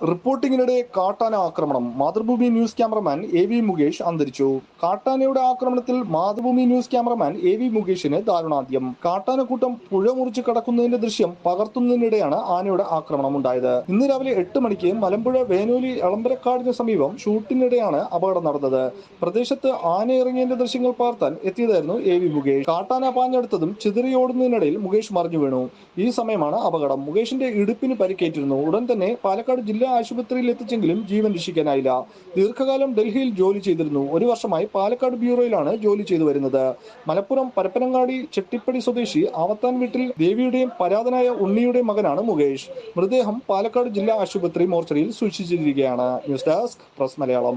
റിപ്പോർട്ടിങ്ങിനിടെ കാട്ടാന ആക്രമണം. Mathrubhumi news cameraman A V Mukesh അന്തരിച്ചു. കാട്ടാനയുടെ ആക്രമണത്തിൽ Mathrubhumi news cameraman A V മുകേഷിന് ദാരുണാന്ത്യം. കാട്ടാനക്കൂട്ടം പുഴ മുറിച്ച് കടക്കുന്നതിന്റെ ദൃശ്യം പകർത്തുന്നതിനിടെയാണ് ആനയുടെ ആക്രമണം ഉണ്ടായത്. ഇന്ന് രാവിലെ എട്ട് മണിക്ക് മലമ്പുഴ വേനൂലി എളമ്പരക്കാടിന് സമീപം ഷൂട്ടിനിടെയാണ് അപകടം നടന്നത്. പ്രദേശത്ത് ആന ഇറങ്ങിയതിന്റെ ദൃശ്യങ്ങൾ പകർത്താൻ എത്തിയതായിരുന്നു എ വി മുകേഷ്. കാട്ടാന പാഞ്ഞെടുത്തതും ചിതറിയോടുന്നതിനിടയിൽ മുകേഷ് മറിഞ്ഞു വീണു ഈ സമയമാണ് അപകടം. മുകേഷിന്റെ ഇടുപ്പിന് പരിക്കേറ്റിരുന്നു. ഉടൻ തന്നെ പാലക്കാട് ജില്ലാ ആശുപത്രിയിൽ എത്തിച്ചെങ്കിലും ജീവൻ രക്ഷിക്കാനായില്ല. ദീർഘകാലം ഡൽഹിയിൽ ജോലി ചെയ്തിരുന്നു. ഒരു വർഷമായി പാലക്കാട് ബ്യൂറോയിലാണ് ജോലി ചെയ്തു വരുന്നത്. മലപ്പുറം പരപ്പനങ്ങാടി ചെട്ടിപ്പടി സ്വദേശി ആവത്താൻ വീട്ടിൽ ദേവിയുടെയും പരാതനായ ഉണ്ണിയുടെയും മകനാണ് മുകേഷ്. മൃതദേഹം പാലക്കാട് ജില്ലാ ആശുപത്രി മോർച്ചറിയിൽ സൂക്ഷിച്ചിരിക്കുകയാണ്. News desk press Malayalam.